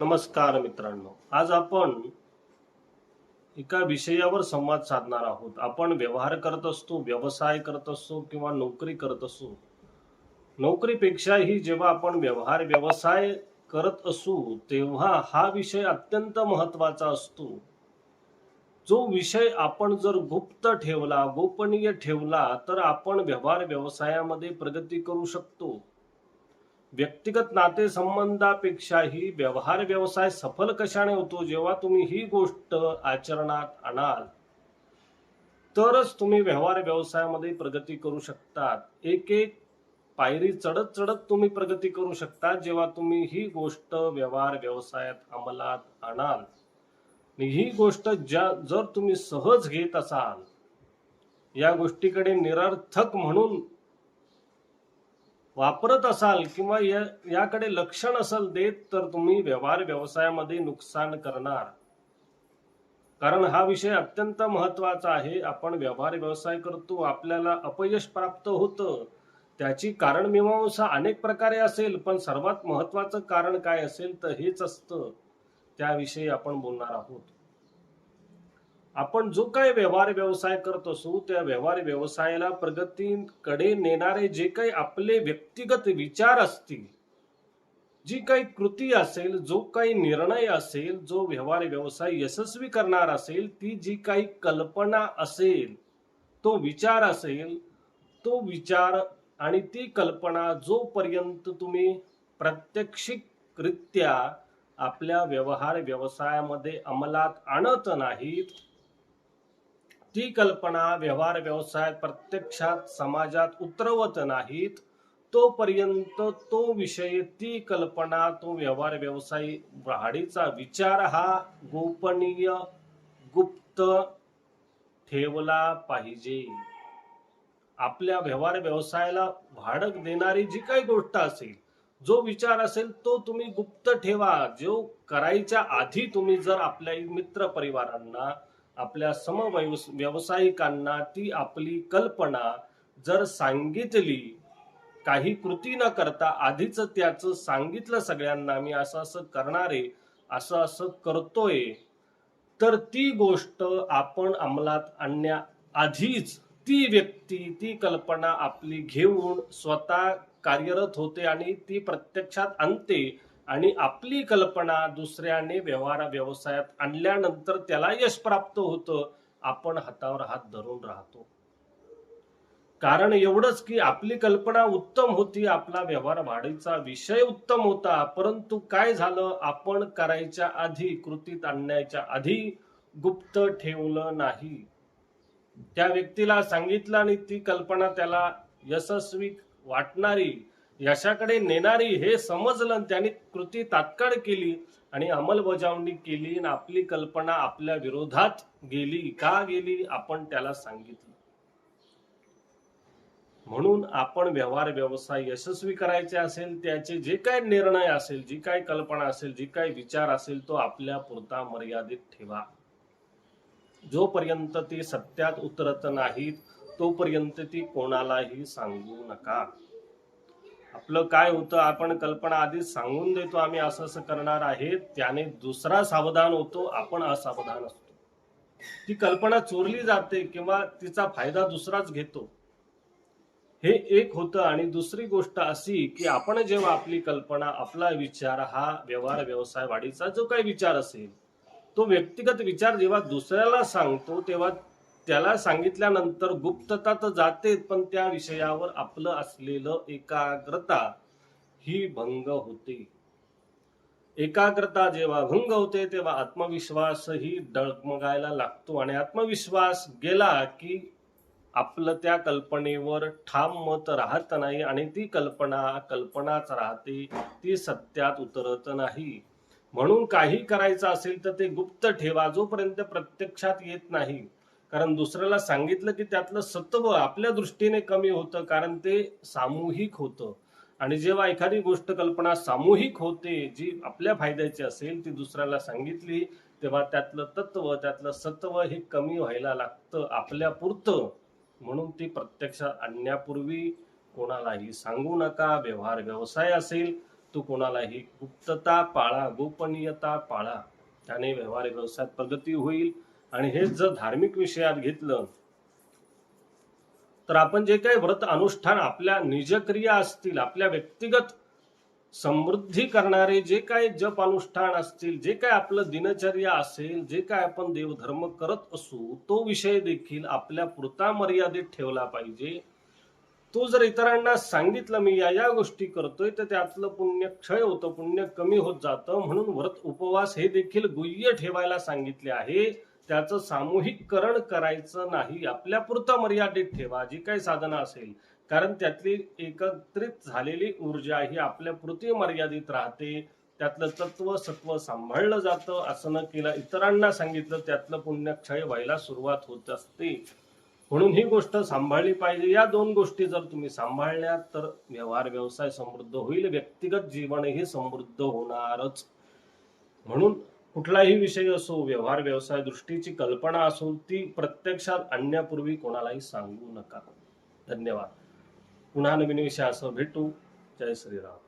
नमस्कार मित्रांनो. आज आपण एका विषयावर संवाद साधणार आहोत. आपण व्यवहार करत असतो व्यवसाय करत असतो किंवा नोकरी करत असतो नोकरीपेक्षाही जेव्हा आपण व्यवहार व्यवसाय करत असू तेव्हा हा विषय अत्यंत महत्त्वाचा असतो. जो विषय आपण जर गुप्त ठेवला गोपनीय ठेवला तर आपण व्यवहार व्यवसायामध्ये प्रगती करू शकतो. व्यक्तिगत नातेसंबंधापेक्षाही व्यवहार व्यवसाय सफल कशाने होतो जेव्हा तुम्ही ही गोष्ट आचरणात आणाल? तरच तुम्ही व्यवहार व्यवसायामध्ये प्रगती करू शकतात. एक एक पायरी चढत चढत तुम्ही प्रगती करू शकता जेव्हा तुम्ही ही गोष्ट व्यवहार व्यवसायात अंमलात आणाल. ही गोष्ट ज्या जर तुम्ही सहज घेत असाल या गोष्टीकडे निरर्थक म्हणून वापरत असाल किंवा या याकडे लक्ष नसेल देत तर तुम्ही व्यवहार व्यवसायामध्ये नुकसान करणार. कारण हा विषय अत्यंत महत्त्वाचा आहे. आपण व्यवहार व्यवसाय करतो आपल्याला अपयश प्राप्त होतं. त्याची कारण मीमांसा अनेक प्रकारे असेल पण सर्वात महत्वाचं कारण काय असेल तर हेच असतं. त्याविषयी आपण बोलणार आहोत. आपण जो काही व्यवहार व्यवसाय करत असू त्या व्यवहार व्यवसायाला प्रगतीकडे नेणारे जे काही आपले व्यक्तिगत विचार असतील जी काही कृती असेल जो काही निर्णय असेल जो व्यवहार व्यवसाय यशस्वी करणार असेल ती जी काही कल्पना असेल तो विचार असेल तो विचार आणि ती कल्पना जोपर्यंत तुम्ही प्रात्यक्षिकरित्या आपल्या व्यवहार व्यवसायामध्ये अंमलात आणत नाहीत ती कल्पना व्यवहार व्यवसायात प्रत्यक्षात समाजात उतरवत नाहीत. तोपर्यंत तो विषय ती कल्पना तो व्यवहार व्यवसाय वाढीचा विचार हा गोपनीय गुप्त ठेवला पाहिजे. आपल्या व्यवहार व्यवसायाला भाडक देणारी जी काही गोष्ट असेल जो विचार असेल तो तुम्ही गुप्त ठेवा. जो करायच्या आधी तुम्ही जर आपल्या मित्र परिवारांना आपल्या सम व्यावसायिकांना ती आपली कल्पना जर सांगितली काही कृती न करता आधीच त्याचं सांगितलं सगळ्यांना मी असं असं करणारे असं असं करतोय तर ती गोष्ट आपण अंमलात आणण्या आधीच ती व्यक्ती ती कल्पना आपली घेऊन स्वतः कार्यरत होते आणि ती प्रत्यक्षात आणते. आणि आपली कल्पना दुसऱ्याने व्यवहार व्यवसायात आणल्यानंतर त्याला यश प्राप्त होतं. आपण हातावर हात धरून राहतो. कारण एवढंच की आपली कल्पना उत्तम होती आपला व्यवहार वाढीचा विषय उत्तम होता. परंतु काय झालं? आपण करायच्या आधी कृतीत आणण्याच्या आधी गुप्त ठेवलं नाही. त्या व्यक्तीला सांगितलं आणि ती कल्पना त्याला यशस्वी वाटणारी यशाकडे नेणारी हे समजलं आणि कृती तात्काळ केली आणि अंमलबजावणी केली आणि आपली कल्पना आपल्या विरोधात गेली का गेली आपण त्याला सांगितलं. म्हणून आपण व्यवहार व्यवसाय यशस्वी करायचे असेल त्याचे जे काय निर्णय असेल जी काय कल्पना असेल जी काय विचार असेल तो आपल्या पुरता मर्यादित ठेवा. जोपर्यंत ती सत्यात उतरत नाहीत तोपर्यंत ती कोणालाही सांगू नका. आपलं काय होतं आपण कल्पना आधीच सांगून देतो आम्ही असं असं करणार आहे त्याने दुसरा सावधान होतो आपण असावधान असतो. ती कल्पना चोरली जाते किंवा तिचा फायदा दुसराच घेतो. हे एक होतं आणि दुसरी गोष्ट अशी की आपण जेव्हा आपली कल्पना आपला विचार हा व्यवहार व्यवसाय वाढीचा जो काही विचार असेल तो व्यक्तिगत विचार जेव्हा दुसऱ्याला सांगतो तेव्हा त्याला सांगितल्यानंतर गुप्तता तर जाते पण त्या विषयावर आपलं असलेलं एकाग्रता ही भंग होते. एकाग्रता जेव्हा भंग होते तेव्हा आत्मविश्वासही डगमगायला लागतो. आणि आत्मविश्वास गेला की आपलं त्या कल्पनेवर ठाम मत राहत नाही आणि ती कल्पना कल्पनाच राहते ती सत्यात उतरत नाही. म्हणून काही करायचं असेल तर ते गुप्त ठेवा जोपर्यंत प्रत्यक्षात येत नाही. कारण दुसऱ्याला सांगितलं की त्यातलं सत्व आपल्या दृष्टीने कमी होतं कारण ते सामूहिक होतं. आणि जेव्हा एखादी गोष्ट कल्पना सामूहिक होते जी आपल्या फायद्याची असेल ती दुसऱ्याला सांगितली तेव्हा त्यातलं तत्व त्यातलं सत्व हे कमी व्हायला लागतं आपल्या पुरतं. म्हणून ती प्रत्यक्षात आणण्यापूर्वी कोणालाही सांगू नका. व्यवहार व्यवसाय असेल तो कोणालाही गुप्तता पाळा गोपनीयता पाळा. त्याने व्यवहार व्यवसायात प्रगती होईल. आणि हेच जर धार्मिक विषयात घेतलं तर आपण जे काही व्रत अनुष्ठान आपल्या निजक्रिया असतील आपल्या व्यक्तिगत समृद्धी करणारे जे काही जप अनुष्ठान असतील जे काय आपलं दिनचर्या असेल जे काय आपण देवधर्म करत असू तो विषय देखील आपल्या पुरता मर्यादित ठेवला पाहिजे. तो जर इतरांना सांगितलं मी या या गोष्टी करतोय तर त्यातलं पुण्य क्षय होतं पुण्य कमी होत जातं. म्हणून व्रत उपवास हे देखील गुह्य ठेवायला सांगितले आहे. त्याचं सामूहिककरण करायचं नाही. आपल्या पुरतं मर्यादित ठेवा. जी काही साधनं असेल. कारण त्यातली एकत्रित झालेली ऊर्जा ही आपल्या पुरती मर्यादित राहते. त्यातलं तत्व सत्व सांभाळलं जातं. असं न केलं इतरांना सांगितलं त्यातलं पुण्यक्षय व्हायला सुरुवात होत असते. म्हणून ही गोष्ट सांभाळली पाहिजे. या दोन गोष्टी जर तुम्ही सांभाळल्या तर व्यवहार व्यवसाय समृद्ध होईल. व्यक्तिगत जीवनही समृद्ध होणारच. म्हणून कुठलाही विषय असो व्यवहार व्यवसाय दृष्टीची कल्पना असो ती प्रत्यक्षात आणण्यापूर्वी कोणालाही सांगू नका. धन्यवाद. पुन्हा नवीन विषयासह भेटू. जय श्रीराम.